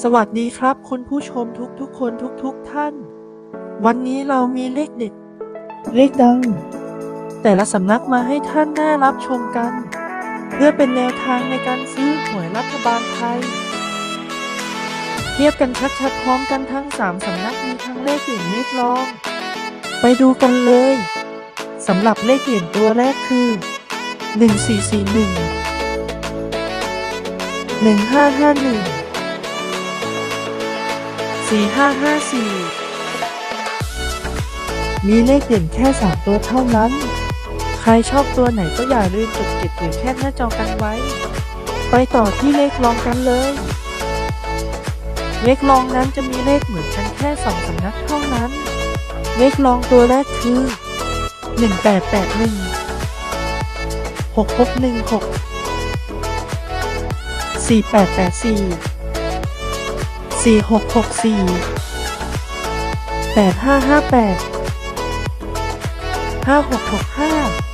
สวัสดีครับ คุณผู้ชมทุกๆคนทุกๆท่าน วันนี้เรามีเลขเด็ด เลขดัง แต่ละสำนักมาให้ท่านได้รับชมกัน เพื่อเป็นแนวทางในการซื้อหวยรัฐบาลไทย เทียบกันชัดๆพร้อมกันทั้ง3สำนักมีทั้งเลขเด่นเลขรอง ไปดูกันเลยสำหรับเลขเด่นตัวแรกคือ 1441 1551 สี่ห้าห้าสี่มีเลขเด่นแค่สามตัวเท่านั้น ใครชอบตัวไหนก็อย่าลืมจดเก็บหรือแค่หน้าจอกันไว้ ไปต่อที่เลขรองกันเลย เลขรองนั้นจะมีเลขเหมือนกันแค่สองสำนักเท่านั้น เลขรองตัวแรกคือหนึ่ง 4664 8558 5665